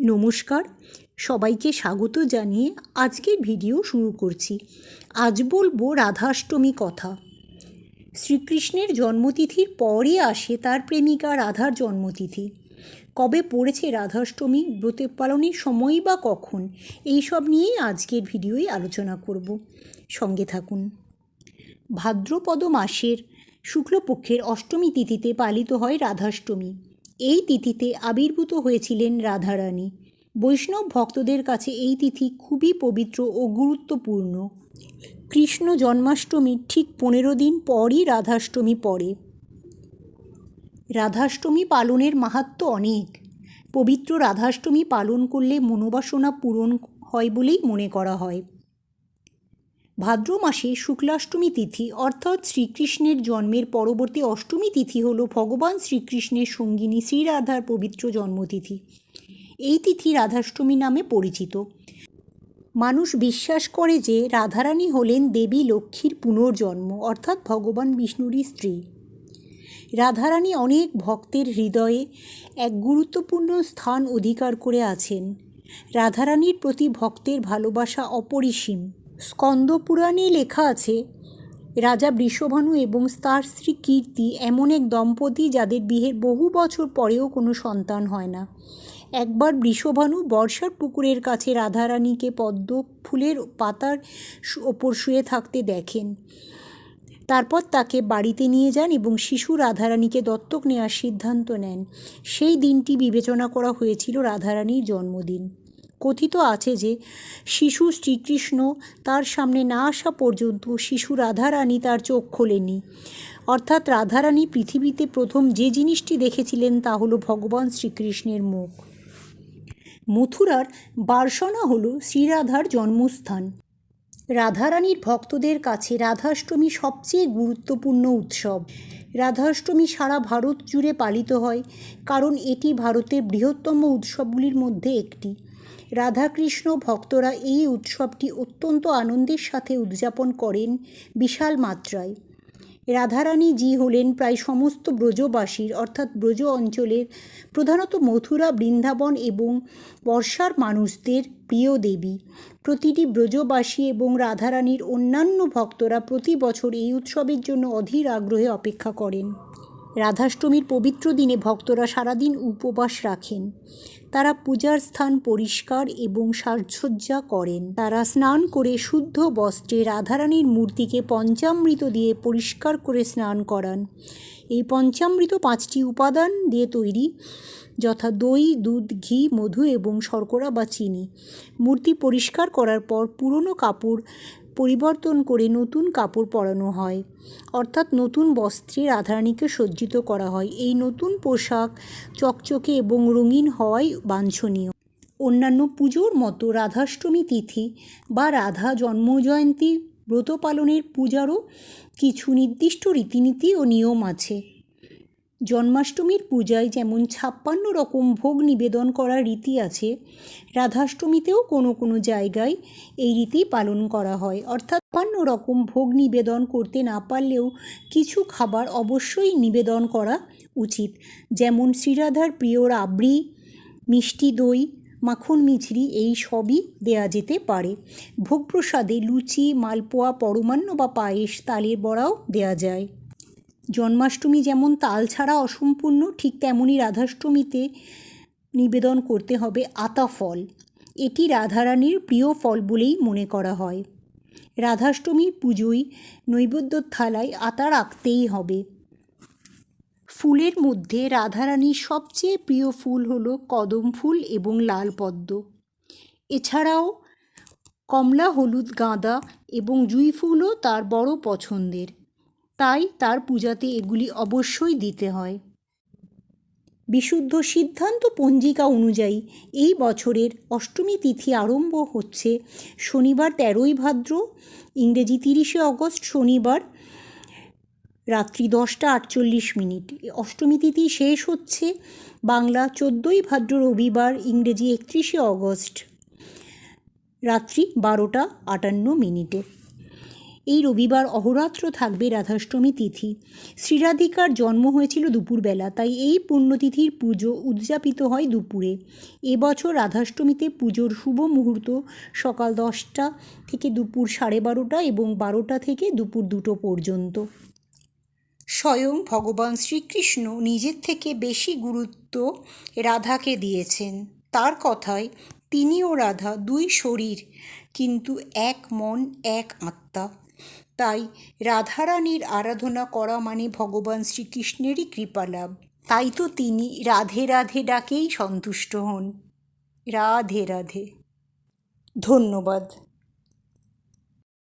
নমস্কার। সবাইকে স্বাগত জানিয়ে আজকের ভিডিও শুরু করছি। আজ বলব রাধাষ্টমী কথা। শ্রীকৃষ্ণের জন্মতিথির পরই আসে তার প্রেমিকা রাধার জন্মতিথি। কবে পড়েছে রাধাষ্টমী, ব্রতে পালনের সময় বা কখন এই সব নিয়েই আজকের ভিডিওয় আলোচনা করব। সঙ্গে থাকুন। ভাদ্রপদ মাসের শুক্লপক্ষের অষ্টমী তিথিতে পালিত হয় রাধাষ্টমী। এই তিথিতে আবির্ভূত হয়েছিলেন রাধারানী। বৈষ্ণব ভক্তদের কাছে এই তিথি খুবই পবিত্র ও গুরুত্বপূর্ণ। কৃষ্ণ জন্মাষ্টমীর ঠিক পনেরো দিন পরই রাধাষ্টমী পড়ে। রাধাষ্টমী পালনের মাহাত্ম্য অনেক। পবিত্র রাধাষ্টমী পালন করলে মনোবাসনা পূরণ হয় বলেই মনে করা হয়। ভাদ্র মাসে শুক্লাষ্টমী তিথি অর্থাৎ শ্রীকৃষ্ণের জন্মের পরবর্তী অষ্টমী তিথি হল ভগবান শ্রীকৃষ্ণের সঙ্গিনী শ্রীরাধার পবিত্র জন্মতিথি। এই তিথি রাধাষ্টমী নামে পরিচিত। মানুষ বিশ্বাস করে যে রাধারানী হলেন দেবী লক্ষ্মীর পুনর্জন্ম, অর্থাৎ ভগবান বিষ্ণুরই স্ত্রী। রাধারানী অনেক ভক্তের হৃদয়ে এক গুরুত্বপূর্ণ স্থান অধিকার করে আছেন। রাধারানীর প্রতি ভক্তের ভালোবাসা অপরিসীম। স্কন্দপুরাণে লেখা আছে, রাজা বৃষভানু এবং তার স্ত্রী কীর্তি এমন এক দম্পতি যাদের বিয়ের বহু বছর পরেও কোনো সন্তান হয় না। একবার বৃষভানু বর্ষার পুকুরের কাছে রাধারানীকে পদ্ম ফুলের পাতার ওপর শুয়ে থাকতে দেখেন। তারপর তাকে বাড়িতে নিয়ে যান এবং শিশু রাধারানীকে দত্তক নেওয়ার সিদ্ধান্ত নেন। সেই দিনটি বিবেচনা করা হয়েছিল রাধারানীর জন্মদিন। কথিত আছে যে শিশু শ্রীকৃষ্ণ তার সামনে না আসা পর্যন্ত শিশু রাধারানী তার চোখ খোলেনি। অর্থাৎ রাধারানী পৃথিবীতে প্রথম যে জিনিসটি দেখেছিলেন তা হলো ভগবান শ্রীকৃষ্ণের মুখ। মথুরার বার্সনা হল শ্রীরাধার জন্মস্থান। রাধারানীর ভক্তদের কাছে রাধাষ্টমী সবচেয়ে গুরুত্বপূর্ণ উৎসব। রাধাষ্টমী সারা ভারত জুড়ে পালিত হয়, কারণ এটি ভারতের বৃহত্তম উৎসবগুলির মধ্যে একটি। রাধাকৃষ্ণ ভক্তরা এই উৎসবটি অত্যন্ত আনন্দের সাথে উদযাপন করেন বিশাল মাত্রায়। রাধারানী জি হলেন প্রায় সমস্ত ব্রজবাসীর, অর্থাৎ ব্রজ অঞ্চলের প্রধানত মথুরা, বৃন্দাবন এবং বর্ষার মানুষদের প্রিয় দেবী। প্রতিটি ব্রজবাসী এবং রাধারানীর অন্যান্য ভক্তরা প্রতি বছর এই উৎসবের জন্য অধীর আগ্রহে অপেক্ষা করেন। রাধাষ্টমীর পবিত্র দিনে ভক্তরা সারাদিন উপবাস রাখেন। তারা পূজার স্থান পরিষ্কার এবং সাজসজ্জা করেন। তারা স্নান করে শুদ্ধ বস্ত্রে রাধারানীর মূর্তিকে পঞ্চামৃত দিয়ে পরিষ্কার করে স্নান করান। এই পঞ্চামৃত পাঁচটি উপাদান দিয়ে তৈরি, যথা দই, দুধ, ঘি, মধু এবং শর্করা বা চিনি। মূর্তি পরিষ্কার করার পর পুরনো কাপড় পরিবর্তন করে নতুন কাপড় পরানো হয়। অর্থাৎ নতুন বস্ত্রে রাধারানীকে সজ্জিত করা হয়। এই নতুন পোশাক চকচকে এবং রঙিন হওয়াই বাঞ্ছনীয়। অন্যান্য পুজোর মতো রাধাষ্টমী তিথি বা রাধা জন্মজয়ন্তী ব্রত পালনের পূজারও কিছু নির্দিষ্ট রীতিনীতি ও নিয়ম আছে। জন্মাষ্টমীর পূজায় যেমন ছাপ্পান্ন রকম ভোগ নিবেদন করার রীতি আছে, রাধাষ্টমীতেও কোনো কোনো জায়গায় এই রীতি পালন করা হয়। অর্থাৎ ছাপ্পান্ন রকম ভোগ নিবেদন করতে না পারলেও কিছু খাবার অবশ্যই নিবেদন করা উচিত। যেমন শ্রীরাধার প্রিয় রাবড়ি মিষ্টি দই, মাখন মিছরি এই সবই দেয়া যেতে পারে। ভোগ প্রসাদে লুচি, মালপোয়া, পরমান্ন বা পায়েস, তালের বড়াও দেয়া যায়। জন্মাষ্টমী যেমন তাল ছাড়া অসম্পূর্ণ, ঠিক তেমনই রাধাষ্টমীতে নিবেদন করতে হবে আতা ফল। এটি রাধারানীর প্রিয় ফল বলেই মনে করা হয়। রাধাষ্টমী পুজোয় নৈবেদ্য থালায় আতা রাখতেই হবে। ফুলের মধ্যে রাধারানীর সবচেয়ে প্রিয় ফুল হলো কদম ফুল এবং লাল পদ্ম। এছাড়াও কমলা, হলুদ, গাঁদা এবং জুঁই ফুলও তার বড় পছন্দের। তাই তার পূজাতে এগুলি অবশ্যই দিতে হয়। বিশুদ্ধ সিদ্ধান্ত পঞ্জিকা অনুযায়ী এই বছরের অষ্টমী তিথি আরম্ভ হচ্ছে শনিবার তেরোই ভাদ্র, ইংরেজি তিরিশে অগস্ট শনিবার রাত্রি দশটা আটচল্লিশ মিনিট। অষ্টমী তিথি শেষ হচ্ছে বাংলা চোদ্দোই ভাদ্র রবিবার, ইংরেজি একত্রিশে অগস্ট। রাত্রি বারোটা আটান্ন মিনিটে। এই রবিবার অহরাত্র থাকবে রাধাষ্টমী তিথি। শ্রীরাধিকার জন্ম হয়েছিল দুপুরবেলা, তাই এই পুণ্যতিথির পুজো উদযাপিত হয় দুপুরে। এবছর রাধাষ্টমীতে পুজোর শুভ মুহূর্ত সকাল দশটা থেকে দুপুর সাড়ে বারোটা এবং বারোটা থেকে দুপুর দুটো পর্যন্ত। স্বয়ং ভগবান শ্রীকৃষ্ণ নিজের থেকে বেশি গুরুত্ব রাধাকে দিয়েছেন। তার কথায় তিনি ও রাধা, দুই শরীর, কিন্তু এক মন, এক আত্মা। তাই রাধারানীর আরাধনা করা মানে ভগবান শ্রীকৃষ্ণেরই কৃপালাভ। তাই তো তিনি রাধে রাধে ডাকেই সন্তুষ্ট হন। রাধে রাধে। ধন্যবাদ।